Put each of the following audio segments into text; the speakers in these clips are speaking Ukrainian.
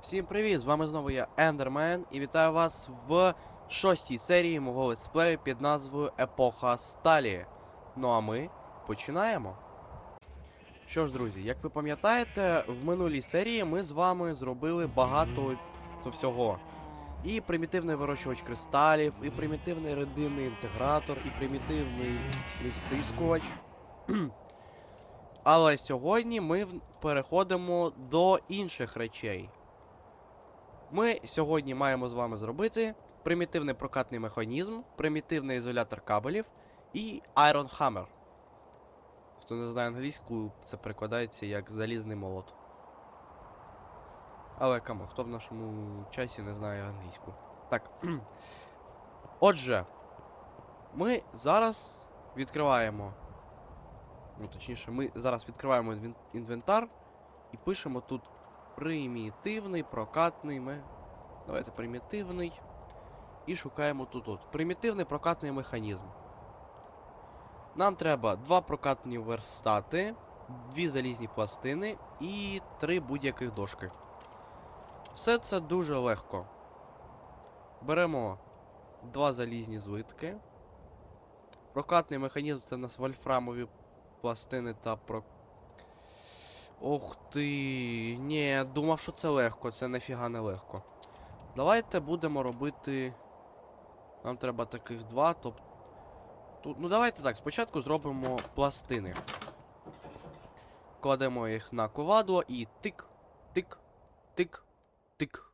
Всім привіт! З вами знову я Ендермен і вітаю вас в шостій серії мого летсплею під назвою Епоха Сталі. Ну а ми починаємо. Що ж, друзі, як ви пам'ятаєте, в минулій серії ми з вами зробили багато то всього. І примітивний вирощувач кристалів, і примітивний родинний інтегратор, і примітивний стискувач. Але сьогодні ми переходимо до інших речей. Ми сьогодні маємо з вами зробити примітивний прокатний механізм, примітивний ізолятор кабелів і Iron Hammer. Хто не знає англійську, це перекладається як залізний молот. Але кому, хто в нашому часі не знає англійську. Так. Отже, ми зараз відкриваємо. Ну, точніше, ми зараз відкриваємо інвентар і пишемо тут примітивний прокатний ме... Давайте примітивний. І шукаємо тут от. Примітивний прокатний механізм. Нам треба два прокатні верстати, дві залізні пластини і три будь-яких дошки. Все це дуже легко. Беремо два залізні злитки. Прокатний механізм це у нас вольфрамові пластини та про. Ох ти. Ні, думав, що це легко, це нафіга не легко. Давайте будемо робити. Нам треба таких два, тобто. Тут, ну давайте так, спочатку зробимо пластини. Кладемо їх на ковадло і тик, тик, тик, тик.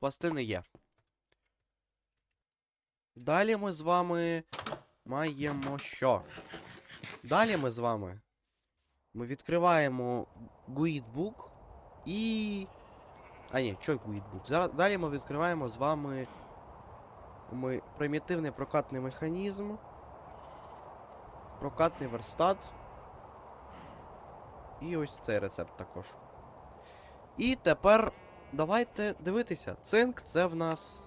Пластини є. Далі ми з вами маємо що? Далі ми з вами. Ми відкриваємо GUIDBook і. А ні, що GUIDBook? Зараз далі ми відкриваємо з вами. Ми примітивний прокатний механізм. Прокатний верстат. І ось цей рецепт також. І тепер давайте дивитися. Цинк це в нас.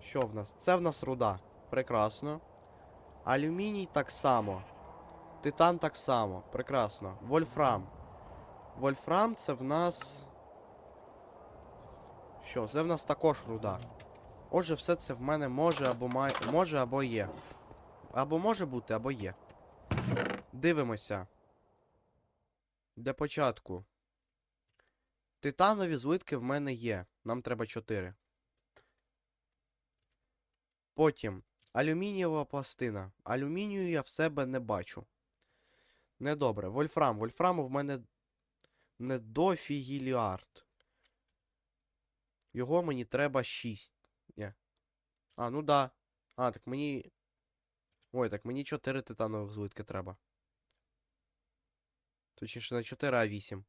Що в нас? Це в нас руда. Прекрасно. Алюміній так само. Титан так само. Прекрасно. Вольфрам. Вольфрам це в нас. Що, це в нас також руда. Отже, все це в мене може або має. Може або є. Або може бути, або є. Дивимося. Для початку. Титанові злитки в мене є. Нам треба 4. Потім. Алюмінієва пластина. Алюмінію я в себе не бачу. Недобре. Вольфрам. Вольфраму в мене не дофігіліард. Його мені треба 6. Ні. А, ну да. А, так мені. Ой, так мені 4 титанових злитки треба. Точніше, не 4, а 8.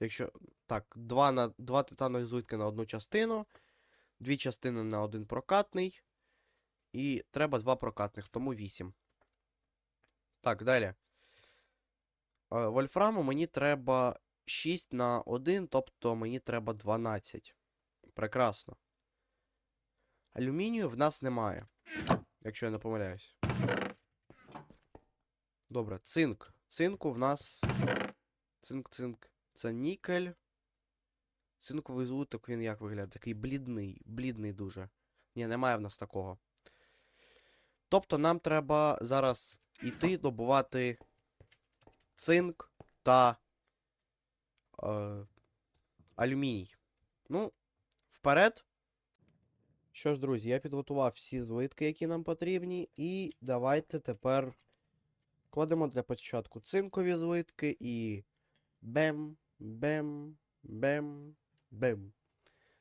Якщо. Так, 2 на 2 титанових злитки на одну частину. Дві частини на один прокатний. І треба два прокатних, тому 8. Так, далі. Е, Вольфраму мені треба 6 на 1, тобто мені треба 12. Прекрасно. Алюмінію в нас немає. Якщо я не помиляюсь. Добре, цинк. Цинку в нас. Цинк, цинк. Це нікель. Цинковий злуток, він як виглядає? Такий блідний. Блідний дуже. Ні, немає в нас такого. Тобто нам треба зараз іти добувати цинк та е, алюміній. Ну, вперед. Що ж, друзі, я підготував всі злитки, які нам потрібні, і давайте тепер кладемо для початку цинкові злитки і бем, бем, бем, бем.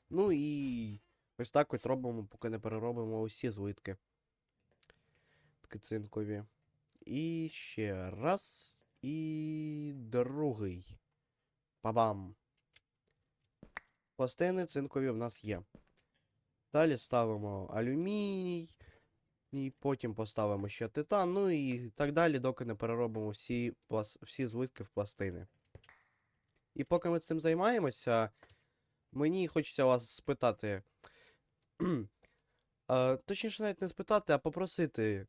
Ну і ось так ось робимо, поки не переробимо усі злитки. Такі цинкові. І ще раз. І другий. Па-бам. Пластини цинкові в нас є. Далі ставимо алюміній. І потім поставимо ще титан. Ну і так далі, доки не переробимо всі, плас... всі злитки в пластини. І поки ми цим займаємося, мені хочеться вас спитати. Е, Точніше, навіть не спитати, а попросити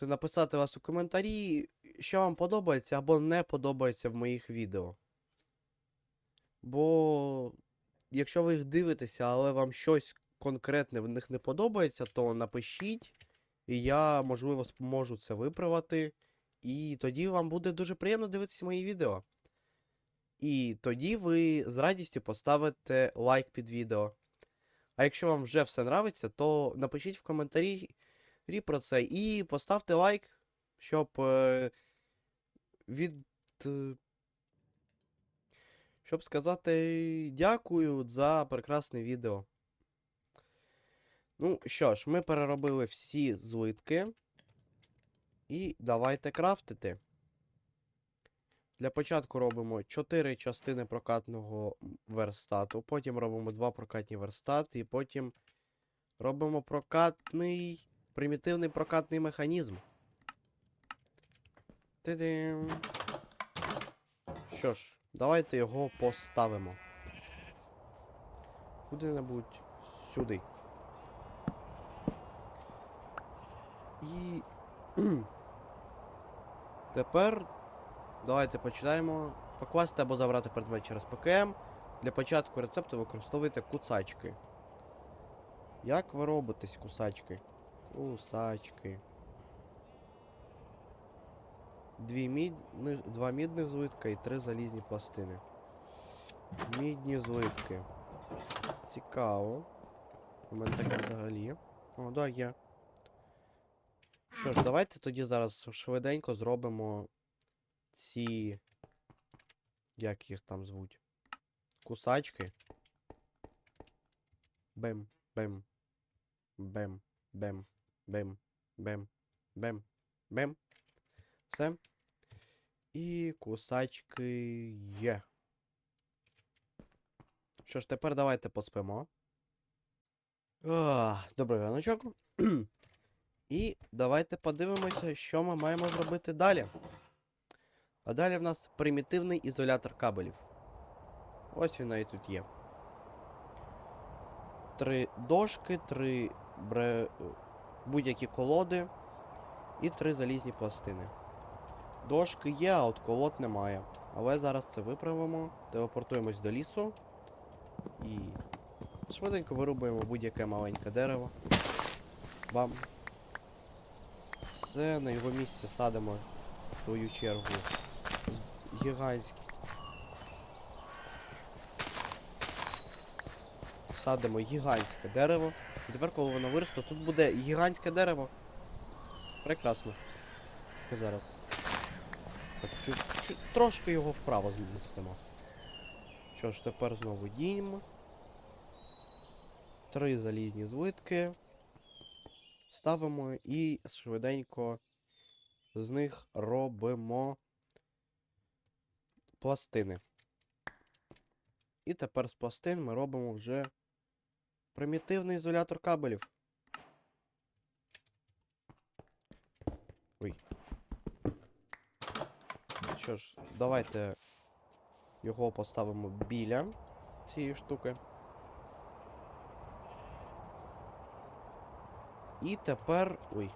це написати вас у коментарі, що вам подобається або не подобається в моїх відео. Бо якщо ви їх дивитеся, але вам щось конкретне в них не подобається, то напишіть, і я, можливо, зможу це виправити. І тоді вам буде дуже приємно дивитися мої відео. І тоді ви з радістю поставите лайк під відео. А якщо вам вже все нравиться, то напишіть в коментарі про це і поставте лайк, щоб е, від. е, щоб сказати дякую за прекрасне відео. Ну що ж, ми переробили всі злитки. І давайте крафтити. Для початку робимо 4 частини прокатного верстату, потім робимо 2 прокатні верстати, і потім робимо прокатний. Примітивний прокатний механізм. Ти-дим. Що ж, давайте його поставимо. Куди-небудь сюди. І. Тепер давайте починаємо. Покласти або забрати предмет через ПКМ. Для початку рецепту використовуйте кусачки. Як ви робитесь, кусачки? Кусачки. Дві мідних, два мідних злитка і три залізні пластини. Мідні злитки. Цікаво. У мене таке взагалі. О, да, є. Що ж, давайте тоді зараз швиденько зробимо ці. Як їх там звуть? Кусачки. Бем, бем. Бем, бем, бем, бем, бем, бем. Все. І кусачки є. Що ж, тепер давайте поспимо. Ах, добрий раночок. І давайте подивимося, що ми маємо зробити далі. А далі в нас примітивний ізолятор кабелів. Ось він навіть тут є. Три дошки, три бре... будь-які колоди і три залізні пластини. Дошки є, а от колод немає. Але зараз це виправимо. Телепортуємось до лісу. І швиденько вирубуємо будь-яке маленьке дерево. Бам. Все, на його місце садимо в свою чергу. Гігантські. Садимо гігантське дерево. І тепер, коли воно виросте, тут буде гігантське дерево. Прекрасно. Зараз. Чуть, чуть, трошки його вправо змістимо. Що ж, тепер знову дім. Три залізні злитки. Ставимо і швиденько з них робимо пластини. І тепер з пластин ми робимо вже примітивний ізолятор кабелів. Ой. Що ж, давайте його поставимо біля цієї штуки. І тепер. Ой.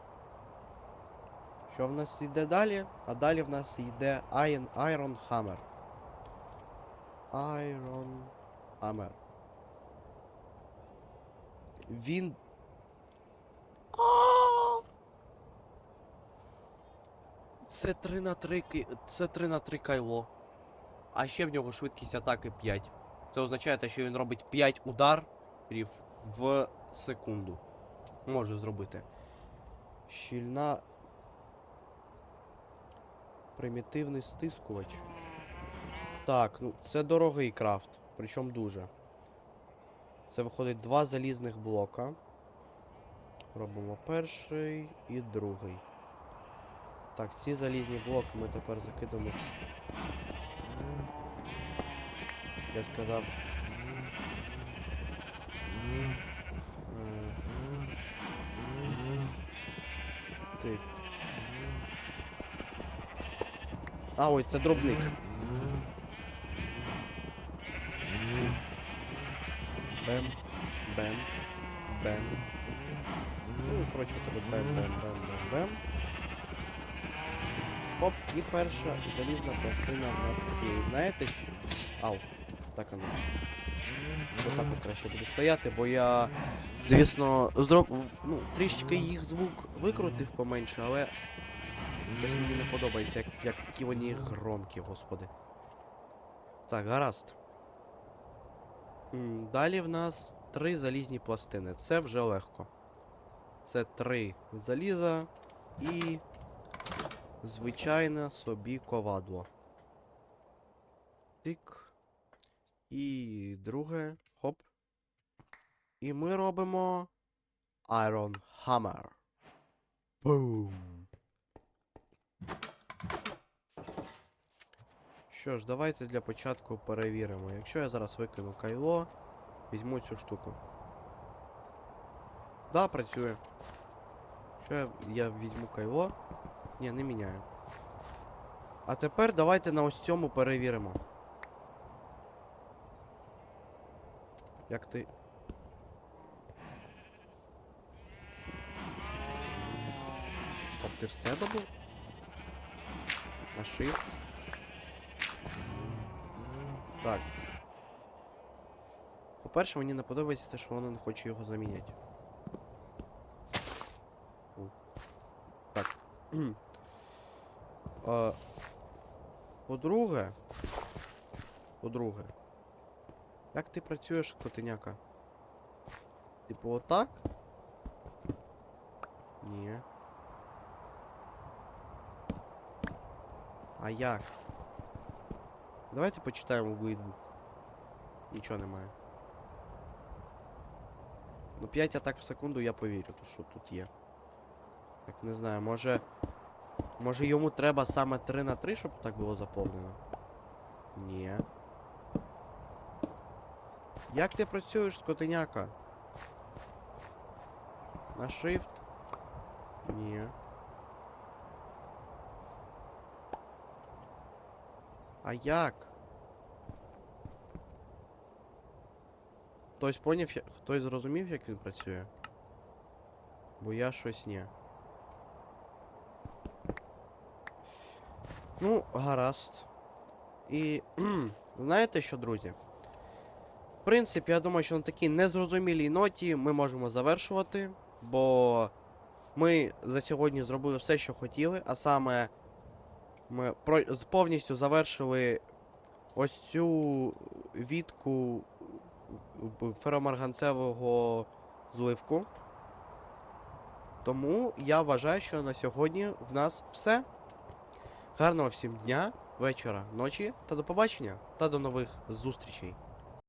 Що в нас йде далі? А далі в нас йде Iron, Iron Hammer. Iron Hammer. Він. Це 3 на 3. Це 3 на 3 кайло. А ще в нього швидкість атаки 5. Це означає, те, що він робить 5 ударів в секунду. Може зробити. Щільна. Примітивний стискувач. Так, ну це дорогий крафт. Причому дуже. Це виходить два залізних блока. Робимо перший і другий. Так, ці залізні блоки ми тепер закидаємо в. с- Я сказав. Тик. А, ой, це дробник. Бем. Бем. Бем. Ну і коротше тебе бем, бем, бем, бем, бем. Хоп, і перша залізна пластина в нас є. Знаєте що? Ау. Так оно. Отак от краще буду стояти, бо я, звісно, здроб... ну, трішки їх звук викрутив поменше, але щось мені не подобається, як, вони громкі, господи. Так, гаразд. Далі в нас три залізні пластини. Це вже легко. Це три заліза і звичайне собі ковадло. Тик. І друге. Хоп. І ми робимо Iron Hammer. Бум. Що ж, давайте для початку перевіримо. Якщо я зараз викину кайло, візьму цю штуку. Да, працює. Що я, я візьму кайло? Ні, не міняю. А тепер давайте на ось цьому перевіримо. Як ти. Стоп, ти все добув? На shift? Так. По-перше, мені не подобається те, що воно не хоче його заміняти. Так. По-друге. По-друге. Як ти працюєш, котеняка? Типу отак? Ні. А як? Давайте почитаємо гайдбук. Нічого немає. Ну 5 атак в секунду я повірю, то що тут є. Так, не знаю, може. Може йому треба саме 3 на 3, щоб так було заповнено? Ні. Як ти працюєш, скотиняка? На shift? Ні. А як? Хтось поняв, хтось зрозумів, як він працює? Бо я щось ні. Ну, гаразд. І знаєте що, друзі? В принципі, я думаю, що на такій незрозумілій ноті ми можемо завершувати, бо ми за сьогодні зробили все, що хотіли, а саме ми повністю завершили ось цю відку феромарганцевого зливку. Тому я вважаю, що на сьогодні в нас все. Гарного всім дня, вечора, ночі та до побачення та до нових зустрічей.